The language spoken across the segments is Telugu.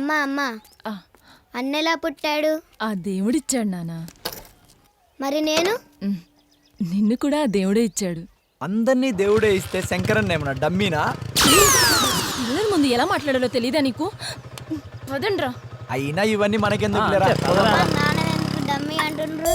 అమ్మా అమ్మా. ఆ, అన్నెలా పుట్టాడు? ఆ దేవుడిచ్చాడు నాన్న మరి నేను? నిన్ను కూడా ఆ దేవుడే ఇచ్చాడు. అందరినీ దేవుడే ఇస్తే శంకరన్ ఏమన్నా డమ్మీనా? పిల్లల ముందు ఎలా మాట్లాడాలో తెలియదా నీకు? వదండ్రా అయినా ఇవన్నీ మనకెందుకు లేరా నాన్న డమ్మీ అంటుండ్రు?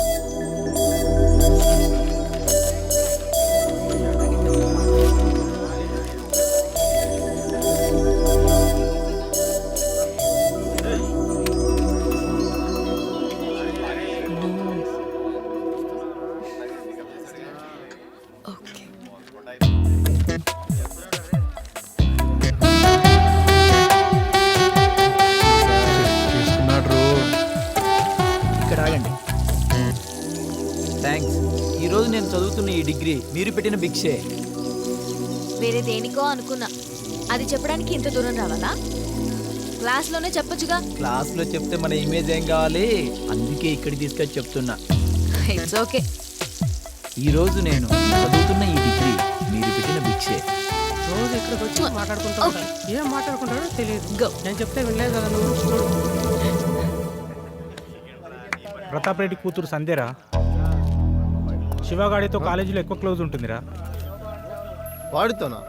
నేను చదువుతున్న ఈ డిగ్రీ మీరు పెట్టిన భిక్షే. వేరే దేనికో అనుకున్నా. అది చెప్పడానికి ఇంత దూరం రావాలా? క్లాస్లోనే చెప్పొచ్చుగా. క్లాస్లో చెప్తే మన ఇమేజ్ ఏం కావాలి? అందుకే ఇక్కడికి తీసుకొచ్చి చెప్తున్నా. ఇట్స్ ఓకే ఈ రోజు నేను చదువుతున్న ఈ డిగ్రీ మీరు పెట్టిన భిక్షే. రోజు ఇక్కడికి వచ్చి మాట్లాడుకుంటూ ఉంటారు ఏం మాట్లాడుకుంటారో తెలియదు. Go. నేను చెప్తే వినలేదు కదా నువ్వు. చూడు ప్రతాప్ రెడ్డి కూతురు సంధ్యరా? శివగాడితో కాలేజీలో ఎక్కువ క్లోజ్ ఉంటుందిరా. వాడితోనా?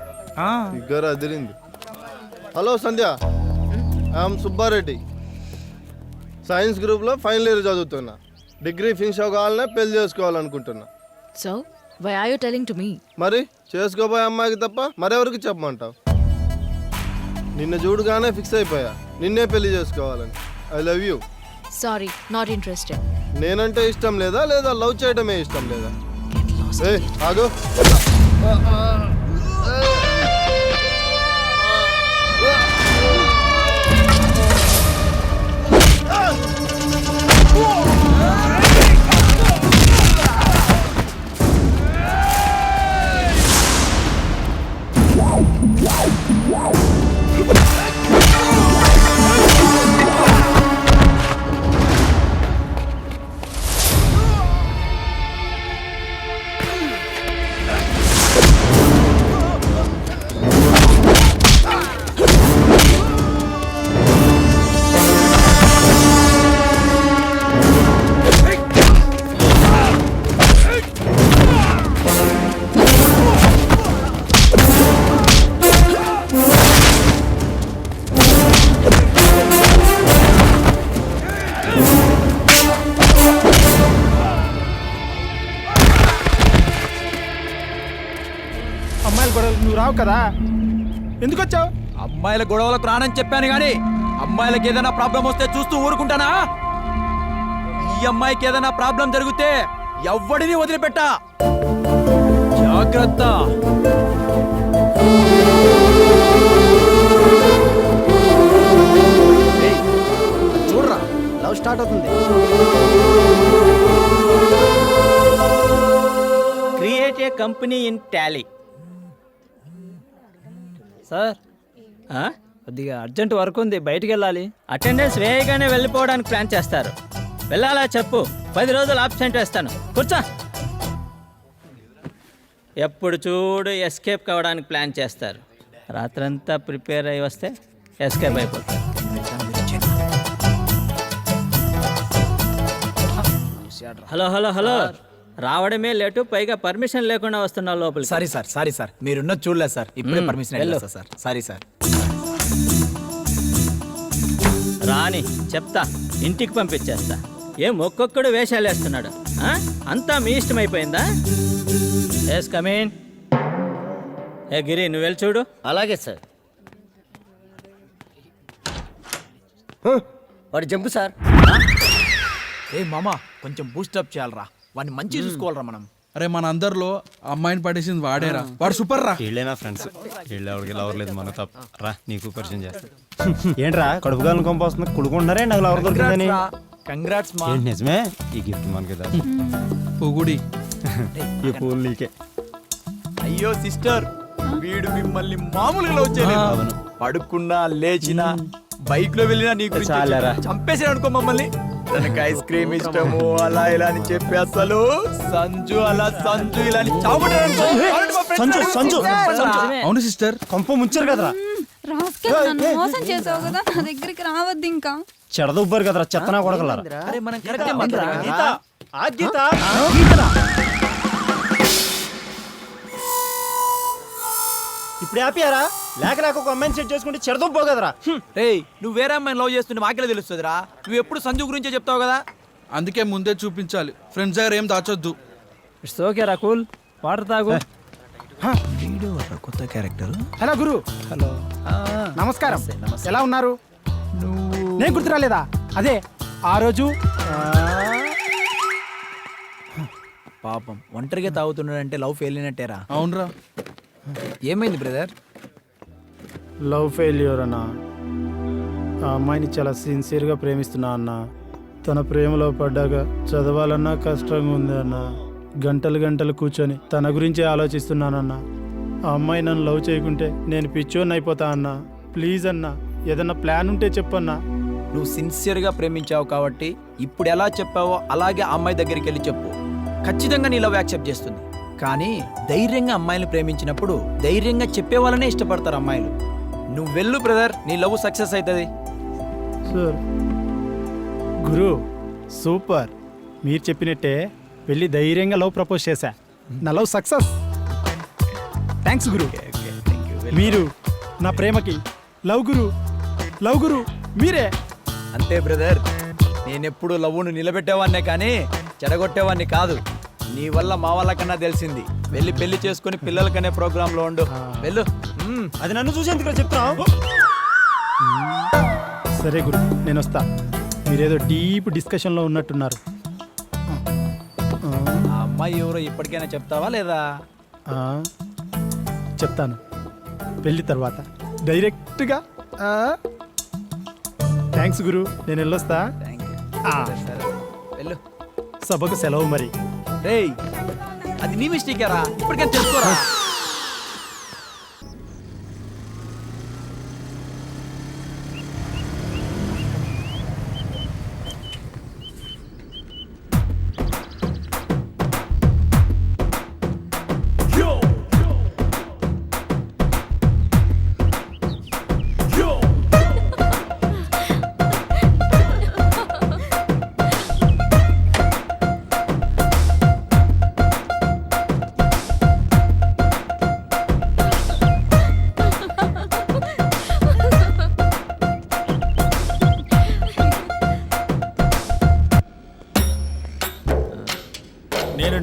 ఆ, figure Adirindi. Hello Sandhya. I'm Subbareddy science గ్రూప్లో ఫైనల్ ఇయర్ చదువుతున్నా. డిగ్రీ ఫినిష్ అవ్వాలనే పెళ్ళి చేసుకోవాలనుకుంటున్నా. So why are you telling to me మరి చేసుకోబోయే అమ్మాయికి తప్ప మరెవరికి చెప్పమంటావు? నిన్న చూడగానే ఫిక్స్ అయిపోయా. నిన్నే పెళ్ళి చేసుకోవాలని. I love you sorry not interested నేనంటే ఇష్టం లేదా లేదా లవ్ చేయడమే ఇష్టం లేదా? ఏ ఆగు అమ్మాయిల కదా? ఎందుకు వచ్చావు అమ్మాయిల గొడవలకు రానని చెప్పాను కానీ అమ్మాయిలకి ఏదైనా ప్రాబ్లం వస్తే చూస్తూ ఊరుకుంటానా? ఈ అమ్మాయికి ఏదైనా ప్రాబ్లం జరిగితే ఎవ్వడిని వదిలిపెట్టా? జాగ్రత్త. చూడరా లవ్ స్టార్ట్ అవుతుంది. Create a company in Tally. Sir? కొద్దిగా అర్జెంట్ వర్క్ ఉంది బయటికి వెళ్ళాలి. అటెండెన్స్ వేయగానే వెళ్ళిపోవడానికి ప్లాన్ చేస్తారు. వెళ్ళాలా చెప్పు పది రోజులు ఆబ్సెంట్ వేస్తాను. కూర్చో. ఎప్పుడు చూడు ఎస్కేప్ కావడానికి ప్లాన్ చేస్తారు. రాత్రంతా ప్రిపేర్ అయి వస్తే ఎస్కేప్ అయిపోతారు. Hello hello hello. రావడమే లేటు పైగా పర్మిషన్ లేకుండా వస్తున్నావు లోపలికి. Sorry sir sorry sir. మీరున్నది చూడలేదు సార్. ఇప్పుడే పర్మిషన్. వెళ్ళొస్తా సార్ సారీ. సార్ రాని చెప్తా. ఇంటికి పంపించేస్తా. ఏం ఒక్కొక్కడు వేషాలు వేస్తున్నాడు. ఆ? అంతా మీ ఇష్టం అయిపోయిందా? ఎస్ కమీన్ ఏ గిరి నువ్వు వెళ్ళి చూడు. అలాగే సార్. వాడు జంపు సార్. ఏ మామ కొంచెం బూస్టప్ చేయాలరా. వాడిని మంచి చూసుకోవాలరా మనం. అరే మన అందరిలో అమ్మాయిని పడేసింది వాడేరా. వాడు సూపర్ రా వీళ్ళేనా ఫ్రెండ్స్ వీళ్ళు ఎవరికి లవర్ లేదు మన తప్ప. రా నీకు పరిచయం చేస్తా. ఏంట్రా కడుపు గాలను కొంపొస్తుంది కుడుకుంటారే నాకు లవర్ దొరికిందని? కంగ్రాట్స్ మా. ఏంటి నిజమే? ఈ గిఫ్ట్ మనకి దా. పొగుడి. ఈ పూలు నీకే. అయ్యో సిస్టర్. వీడు మిమ్మల్ని మామూలుగా లవ్ చేయలేదు. పడుకున్నా లేచినా బైక్లో వెళ్ళినా నీ గురించి చాలేరా. చంపేసాడు అనుకో మమ్మల్ని. తనకు ఐస్ క్రీమ్ ఇష్టము అలా ఇలా అని చెప్పి అసలు సంజు అలా సంజు ఇలా అని సంజు. సంజు, సంజు. అవును సిస్టర్. కొంప ముంచారు కదరా? రాస్కెల్ నన్ను మోసం చేసావు కదా నా దగ్గరికి రావద్దు ఇంకా. చెడదుబ్బరు కదరా చెత్తనా కొడగలరా అరే మనం కరెక్టే మాట్లాడాం. ఇప్పుడు ఆపియారా లేక లేక ఒక అమ్మాయిని సెట్ చేసుకుంటే చెడదుబ్బో కదరా రేయ్ నువ్వు వేరే అమ్మాయిని లవ్ చేస్తుంటే మాకెలా తెలుస్తుందిరా? నువ్వు ఎప్పుడు సంజు గురించే చెప్తావు కదా? అందుకే ముందే చూపించాలి. ఫ్రెండ్స్ దగ్గర ఏం దాచొద్దు. ఇట్స్ ఓకే రాకుల్ వాటర్ తాగు. కొత్త క్యారెక్టర్. హలో గురు. హలో. నమస్కారం. ఎలా ఉన్నారు? నేను గుర్తు రాలేదా అదే ఆ రోజు ఆ, పాపం. ఒంటరిగా తాగుతున్నాడంటే లవ్ ఫెయిల్ అయినట్టేరా? అవునరా. ఏమైంది బ్రదర్? లవ్ ఫెయిల్యూర్ అన్న. ఆ అమ్మాయిని చాలా సిన్సియర్గా ప్రేమిస్తున్నా అన్న. తన ప్రేమలో పడ్డాక చదవాలన్నా కష్టంగా ఉంది అన్న. గంటలు గంటలు కూర్చొని తన గురించే ఆలోచిస్తున్నానన్న ఆ అమ్మాయి నన్ను లవ్ చేయకుంటే నేను పిచ్చోని అయిపోతా అన్న. ప్లీజ్ అన్న ఏదన్నా ప్లాన్ ఉంటే చెప్పన్నా. నువ్వు సిన్సియర్గా ప్రేమించావు కాబట్టి ఇప్పుడు ఎలా చెప్పావో అలాగే ఆ అమ్మాయి దగ్గరికి వెళ్ళి చెప్పు. ఖచ్చితంగా నీ లవ్ యాక్సెప్ట్ చేస్తుంది. కానీ ధైర్యంగా అమ్మాయిని ప్రేమించినప్పుడు ధైర్యంగా చెప్పే వాళ్ళనే ఇష్టపడతారు అమ్మాయిలు. నువ్వు వెళ్ళు బ్రదర్. నీ లవ్ సక్సెస్ అవుతుంది సార్. గురు సూపర్. మీరు చెప్పినట్టే వెళ్ళి ధైర్యంగా లవ్ ప్రపోజ్ చేశా. నా లవ్ సక్సెస్. థ్యాంక్స్ గురు. మీరు నా ప్రేమకి లవ్ గురు. లవ్ గురు. మీరే. అంతే బ్రదర్. నేనెప్పుడు లవ్వును నిలబెట్టేవాన్నే కానీ చెడగొట్టేవాన్ని కాదు. నీ వల్ల మా వాళ్ళకన్నా తెలిసింది. వెళ్ళి పెళ్ళి చేసుకుని పిల్లలకనే ప్రోగ్రాంలో ఉండు. వెళ్ళు. మ్మ్. అది నన్ను చూసి ఎందుకు చెప్తున్నావు సరే గురు నేను వస్తా. మీరేదో డీప్ డిస్కషన్లో ఉన్నట్టున్నారు. ఆ అమ్మాయి ఎవరో ఇప్పటికైనా చెప్తావా లేదా? ఆ, చెప్తాను. పెళ్ళి తర్వాత. డైరెక్ట్గా థ్యాంక్స్ గురు నేను వెళ్ళొస్తా. థ్యాంక్ యూ ఆ, వెళ్ళు. సభకు సెలవు మరి. రేయ్ అది నీ మిస్టేక్ రా ఇప్పటికైనా తెలుసుకోరా?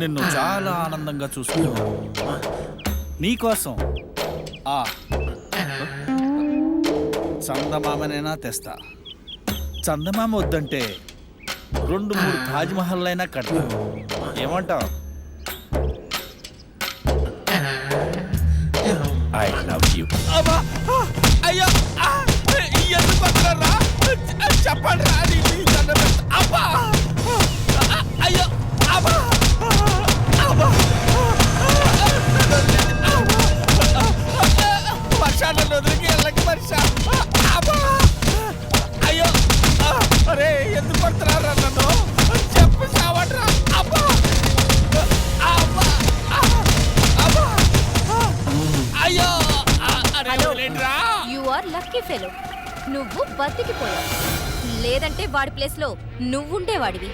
నిన్ను చాలా ఆనందంగా చూసుకున్నాను నీకోసం. ఆ. చందమామనైనా తెస్తా. చందమామ వద్దంటే రెండు మూడు తాజ్మహల్ అయినా కడతా. ఏమంటావు? I love you. అయ్యో! ఎందుకు చెప్పండి రా అబ్బా! Lucky fellow. నువ్వు బతికిపోయావు. లేదంటే వాడి ప్లేస్లో నువ్వుండేవాడివి.